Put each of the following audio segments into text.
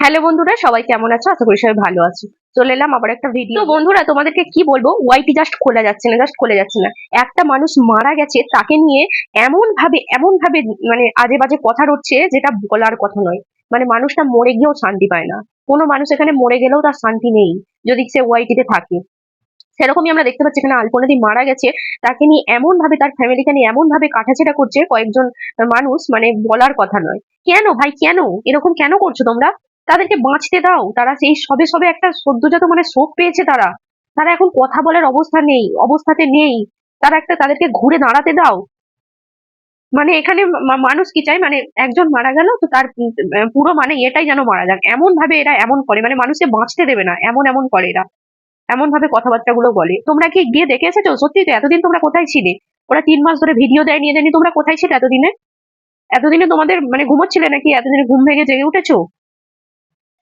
Hello বন্ধুরা, সবাই কেমন আছো? আশা করি সবাই ভালো আছো। চলে এলাম আবার একটা ভিডিও বন্ধুরা, তোমাদেরকে কি বলব? ওয়াইটি জাস্ট খোলা যাচ্ছে না জাস্ট খোলা যাচ্ছে না। একটা মানুষ মারা গেছে, তাকে নিয়ে এমন ভাবে এমন ভাবে মানে আজে বাজে কথা রচ্ছে যেটা বলার কথা নয়। মানে মানুষটা মরে গিয়েও শান্তি পায় না। কোনো মানুষ এখানে মরে গেলেও তার শান্তি নেই, যদি সে ওয়াইটিতে থাকে। সেরকমই আমরা দেখতে পাচ্ছি, এখানে আলপনাদি মারা গেছে। তাকে নিয়ে এমন ভাবে তার ফ্যামিলিকে নিয়ে এমন ভাবে কাটাছেড়া করছে কয়েকজন মানুষ মানে বলার কথা নয়। কেন ভাই, কেন? এরকম কেন করছ তোমরা? তাদেরকে বাঁচতে দাও। তারা সেই সবে সবে একটা সদ্যজাত মানে শোক পেয়েছে তারা। তারা এখন কথা বলার অবস্থা নেই, অবস্থাতে নেই। তারা একটা তাদেরকে ঘুরে দাঁড়াতে দাও। মানে এখানে মানুষ কি চায়? মানে একজন মারা গেল তো তার পুরো মানে এটাই যেন মারা যাক। এমন ভাবে এরা এমন করে। মানে মানুষকে বাঁচতে দেবে না। এমন এমন করে এরা। এমন ভাবে কথাবার্তা গুলো বলে। তোমরা কি গিয়ে দেখে এসেছ? সত্যি তো এতদিন তোমরা কোথায় ছিলে? ওরা তিন মাস ধরে ভিডিও দেয় নিয়ে দেয়নি তোমরা কোথায় ছিলে এতদিনে? এতদিনে তোমাদের মানে ঘুমোচ্ছিলে নাকি? এতদিনে ঘুম ভেঙে জেগে উঠেছো?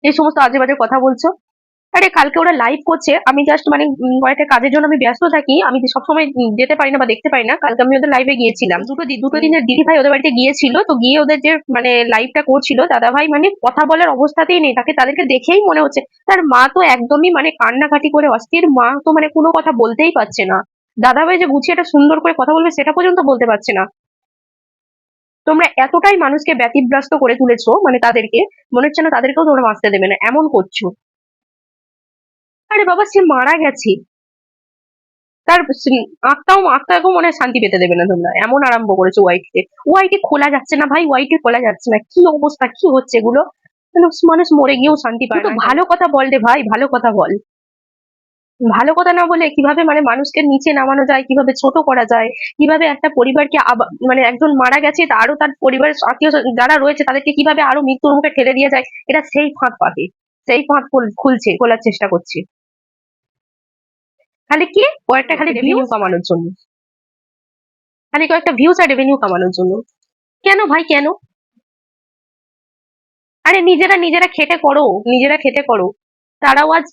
এই সমস্ত আজে বাজে কথা বলছো? আরে কালকে ওরা লাইভ করছে, আমি জাস্ট মানে কয়েকটা কাজের জন্য আমি ব্যস্ত থাকি, আমি সবসময় যেতে পারি না বা দেখতে পাই না। কালকে আমি ওদের লাইভে গিয়েছিলাম। দুটো দুটো দিনের দিদি ভাই ওদের বাড়িতে গিয়েছিল, তো গিয়ে ওদের যে মানে লাইভটা করছিল, দাদা ভাই মানে কথা বলার অবস্থাতেই নেই, তাকে, তাদেরকে দেখেই মনে হচ্ছে। তার মা তো একদমই মানে কান্নাকাটি করে অস্থির, মা তো মানে কোনো কথা বলতেই পারছে না। দাদা ভাই যে গুছিয়ে একটা সুন্দর করে কথা বলবে, সেটা পর্যন্ত বলতে পারছে না। তোমরা এতটাই মানুষকে ব্যতিব্যস্ত করে তুলেছো মানে তাদেরকে মনে হচ্ছে না তাদেরকেও তোমরা বাঁচতে দেবে না এমন করছ। আরে বাবা সে মারা গেছে। তার আত্মাও আত্মাকেও মনে হয় শান্তি পেতে দেবে না তোমরা এমন আরম্ভ করেছ ওয়াইটিতে ওয়াইটি খোলা যাচ্ছে না ভাই ওয়াইটি খোলা যাচ্ছে না কি অবস্থা কি হচ্ছে এগুলো? মানুষ মানুষ মরে গিয়েও শান্তি পায় না। ভালো কথা বল রে ভাই ভালো কথা বল। ভালো কথা না বলে কীভাবে মানে মানুষকে নিচে নামানো যায় কীভাবে ছোট করা যায় কীভাবে একটা পরিবারকে মানে একজন মারা গেছে আরও তার পরিবারের আত্মীয় যারা রয়েছে তাদেরকে কীভাবে আরও মৃত্যুর মুখে ঠেলে দিয়ে যায় এটা সেই ফাঁদ পাতে সেই ফাঁদ খুলছে খোলার চেষ্টা করছে। খালি কি? কয়েকটা খালি রেভিনিউ কামানোর জন্য। খালি কয়েকটা ভিউজ আর রেভিনিউ কামানোর জন্য। কেন ভাই কেন? আরে নিজেরা নিজেরা খেটে করো নিজেরা খেটে করো। তারাও আজ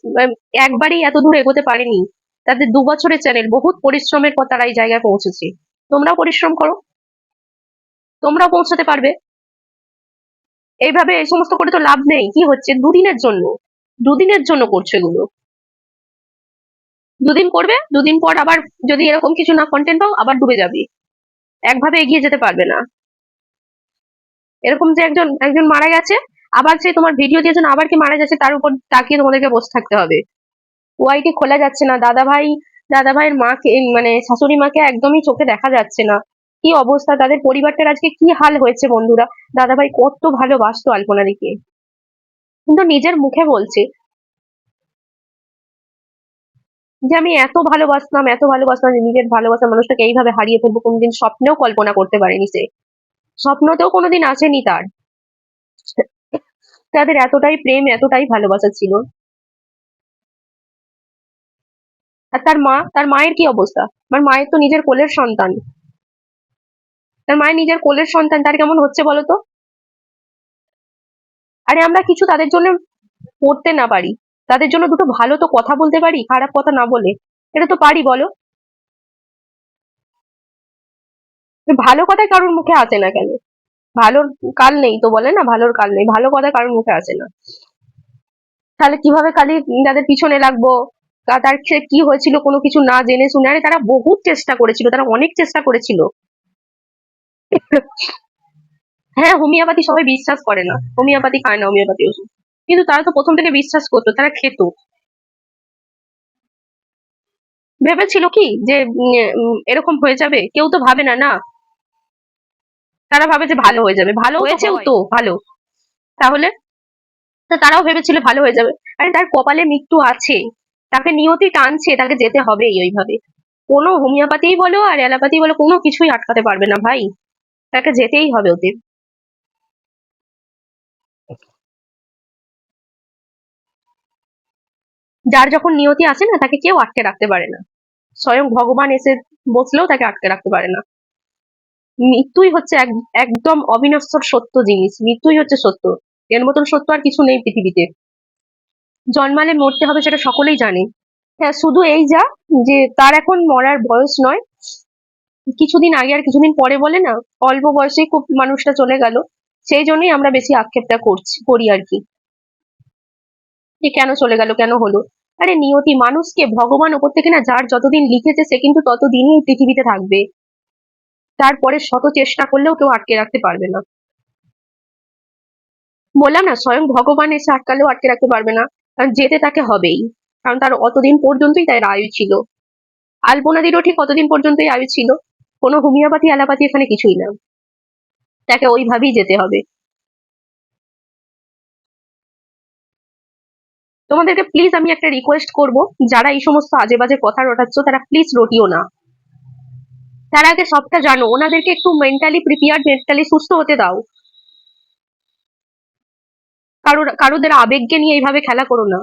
একবারই এত দূর এগোতে পারেনি। তাদের দু বছরের চ্যানেল বহুত পরিশ্রমের পর তারা এই জায়গায় পৌঁছেছে। তোমরাও পরিশ্রম করো। তোমরাও পৌঁছাতে পারবে। এইভাবে এই সমস্ত করে তো লাভ নেই। কি হচ্ছে? দুদিনের জন্য। দুদিনের জন্য করছ এগুলো। দুদিন করবে, দুদিন পর আবার যদি এরকম কিছু না কন্টেন্ট পাও, আবার ডুবে যাবে। একভাবে এগিয়ে যেতে পারবে না। এরকম যে একজন একজন মারা গেছে আবার সে তোমার ভিডিও দিয়েছেন আবার কি মারা যাচ্ছে তার উপর তাকিয়ে তোমাদেরকে বসে থাকতে হবে। ওয়াইটি খোলা যাচ্ছে না দাদা ভাই দাদা ভাইয়ের মাকে মানে শাশুড়ি মাকে একদমই চোখে দেখা যাচ্ছে না। কি অবস্থা, তাদের পরিবারটার আজকে কি হাল হয়েছে বন্ধুরা? দাদা ভাই কত ভালোবাসতো আলপনাদিকে। কিন্তু নিজের মুখে বলছে যে আমি এত ভালোবাসতাম এত ভালোবাসতাম যে নিজের ভালোবাসার মানুষটাকে এইভাবে হারিয়ে ফেলব, কোনোদিন স্বপ্নেও কল্পনা করতে পারেনি সে। স্বপ্নতেও কোনোদিন আসেনি তার। তাদের এতটাই প্রেম, এতটাই ভালোবাসা ছিল। আর তার মা, তার মায়ের কি অবস্থা? আমার মায়ের তো নিজের কোলের সন্তান। তার মায়ের নিজের কোলের সন্তান, তার কেমন হচ্ছে বলো তো? আরে আমরা কিছু তাদের জন্য করতে না পারি। তাদের জন্য দুটো ভালো তো কথা বলতে পারি, খারাপ কথা না বলে। এটা তো পারি, বলো। ভালো কথা কারোর মুখে আসে না কেন? ভালোর কাল নেই তো বলে না, ভালোর কাল নেই। ভালো কথা কারোর মুখে আসে না। তাহলে কীভাবে খালি তাদের পিছনে লাগবো তার কি হয়েছিল কোনো কিছু না জেনে শুনে? আরে তারা বহুত চেষ্টা করেছিল, তারা অনেক চেষ্টা করেছিল। হ্যাঁ হোমিওপ্যাথি সবাই বিশ্বাস করে না। হোমিওপ্যাথি খায় না, হোমিওপ্যাথি ওষুধ। কিন্তু তারা তো প্রথম থেকে বিশ্বাস করতো, তারা খেত। ভেবেছিল কি যে এরকম হয়ে যাবে? কেউ তো ভাবে না না। তারা ভাবে যে ভালো হয়ে যাবে। ভালো হয়েছেও তো ভালো। তাহলে? তারাও ভেবেছিল ভালো হয়ে যাবে। আরে তার কপালে মৃত্যু আছে। তাকে নিয়তি টানছে তাকে যেতে হবেই ওইভাবে। কোনো হোমিওপ্যাথি বলো আর অ্যালোপ্যাথি বলো কোনো কিছুই আটকাতে পারবে না ভাই। তাকে যেতেই হবে ওদের। যার যখন নিয়তি আসে না তাকে কেউ আটকে রাখতে পারে না। স্বয়ং ভগবান এসে বসলেও তাকে আটকে রাখতে পারে না। মৃত্যুই হচ্ছে এক- একদম অবিনশ্বর সত্য জিনিস। মৃত্যুই হচ্ছে সত্য। এর মতন সত্য আর কিছু নেই পৃথিবীতে। জন্মালে মরতে হবে সেটা সকলেই জানে। হ্যাঁ শুধু এই যা, যে তার এখন মরার বয়স নয়। কিছুদিন আগে আর কিছুদিন পরে বলে না, অল্প বয়সেই খুব মানুষটা চলে গেল। সেই জন্যই আমরা বেশি আক্ষেপটা করছি, করি আর কি। যে কেন চলে গেল, কেন হলো? আরে নিয়তি, মানুষকে ভগবান ওপর থেকে না যার যতদিন লিখেছে সে কিন্তু ততদিনই পৃথিবীতে থাকবে। তারপরে শত চেষ্টা করলেও কেউ আটকে রাখতে পারবে না। বললাম না, স্বয়ং ভগবান এসে আটকালেও আটকে রাখতে পারবে না। কারণ যেতে তাকে হবেই। কারণ তার অতদিন পর্যন্তই তার আয়ু ছিল। আলপনাদিরও ঠিক অতদিন পর্যন্তই আয়ু ছিল। কোনো হোমিওপ্যাথি, অ্যালোপ্যাথি এখানে কিছুই না। তাকে ওইভাবেই যেতে হবে। তোমাদেরকে প্লিজ আমি একটা রিকোয়েস্ট করব। যারা এই সমস্ত আজে বাজে কথা রটাচ্ছ, তারা প্লিজ রটিও না। তার আগে সবটা জানো। ওনাদেরকে একটু মেন্টালি প্রিপেয়ার মেন্টালি সুস্থ হতে দাও। কারোর, কারোদের আবেগকে নিয়ে এইভাবে খেলা করো না।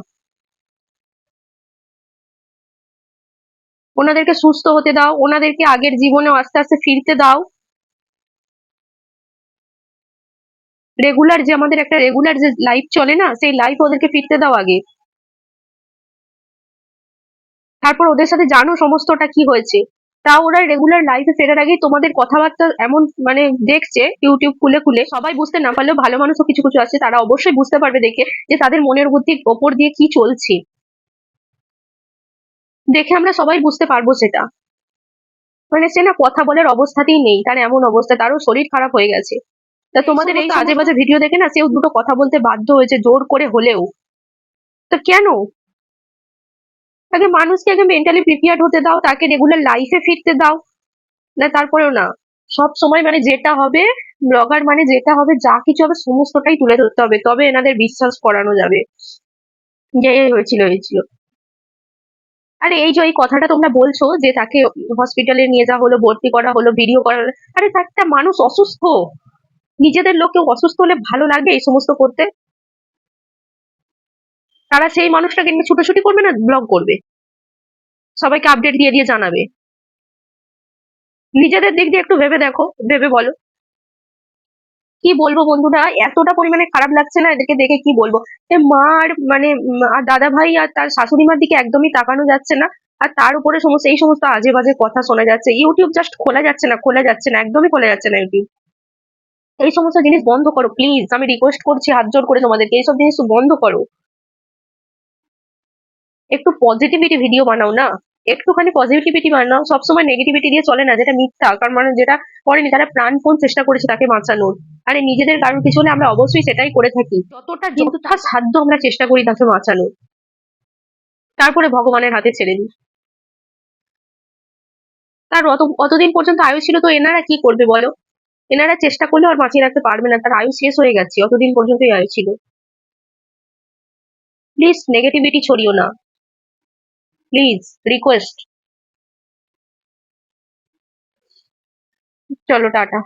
ওনাদেরকে সুস্থ হতে দাও। ওনাদেরকে আগের জীবনে আস্তে আস্তে ফিরতে দাও। রেগুলার যে আমাদের একটা রেগুলার যে লাইফ চলে না, সেই লাইফ ওদেরকে ফিরতে দাও আগে। তারপর ওদের সাথে জানো সমস্তটা কি হয়েছে। তা ওরা রেগুলার লাইফে ফেরার আগেই তোমাদের কথাবার্তা এমন মানে দেখছে ইউটিউব খুলে খুলে। সবাই বুঝতে না পারলেও ভালো মানুষও কিছু কিছু আছে তারা অবশ্যই বুঝতে পারবে দেখে যে তাদের মনের বুদ্ধির ওপর দিয়ে কি চলছে। দেখে আমরা সবাই বুঝতে পারব সেটা। মানে সে না কথা বলার অবস্থাতেই নেই তার এমন অবস্থা তারও শরীর খারাপ হয়ে গেছে। তা তোমাদের এই আজে বাজে ভিডিও দেখে না সেও দুটো কথা বলতে বাধ্য হয়েছে জোর করে হলেও। তো কেন? আগে মানুষকে আগে মেন্টালি প্রিপেয়ার্ড হতে দাও, তাকে রেগুলার লাইফে ফিরতে দাও। না, তারপরেও না। সব সময় মানে যেটা হবে ব্লগার মানে যেটা হবে, যা কিছু হবে, সমস্তটাই তুলে ধরতে হবে। তবে এনাদের বিশ্বাস করানো যাবে। যে হয়েছিল হয়েছিল। আরে, এই যে এই কথাটা তোমরা বলছো, যে তাকে হসপিটালে নিয়ে যাওয়া হলো, ভর্তি করা হলো ভিডিও করা হলো, আরে একটা মানুষ অসুস্থ। নিজেদের লোক কেউ অসুস্থ হলে ভালো লাগবে এই সমস্ত করতে। তারা সেই মানুষটাকে নিয়ে ছুটোছুটি করবে না ব্লগ করবে। সবাইকে আপডেট দিয়ে দিয়ে জানাবে। নিজেদের দিক দিয়ে একটু ভেবে দেখো, ভেবে বলো। কি বলব বন্ধুরা? এতটা পরিমাণে খারাপ লাগছে না এদেরকে দেখে কি বলব? মা আর মানে আর দাদা ভাই আর তার শাশুড়ি মার দিকে একদমই তাকানো যাচ্ছে না। আর তার উপরে সমস্ত, এই সমস্ত আজে বাজে কথা শোনা যাচ্ছে। ইউটিউব জাস্ট খোলা যাচ্ছে না, খোলা যাচ্ছে না, একদমই খোলা যাচ্ছে না ইউটিউব এই সমস্ত জিনিস বন্ধ করো প্লিজ আমি রিকোয়েস্ট করছি হাত জোর করে তোমাদেরকে, এইসব জিনিস বন্ধ করো। একটু পজিটিভিটি ভিডিও বানাও না? একটুখানি পজিটিভিটি বানাও সবসময় নেগেটিভিটি দিয়ে চলে না যেটা মিথ্যা। কারণ মানে যেটা করেনি তারা প্রাণপণ চেষ্টা করেছে তাকে বাঁচানোর। আরে নিজেদের কারণ কিছু হলে আমরা অবশ্যই সেটাই করে থাকি। যতটা যতটা সাধ্য আমরা চেষ্টা করি তাকে বাঁচানোর। তারপরে ভগবানের হাতে ছেড়ে দিই। তার অত অতদিন পর্যন্ত আয়ু ছিল তো এনারা কি করবে বলো? এনারা চেষ্টা করলে আর বাঁচিয়ে রাখতে পারবে না। তার আয়ু শেষ হয়ে গেছে অতদিন পর্যন্তই আয়ু ছিল। প্লিজ নেগেটিভিটি ছড়িও না। প্লিজ রিকোয়েস্ট চলো টাটা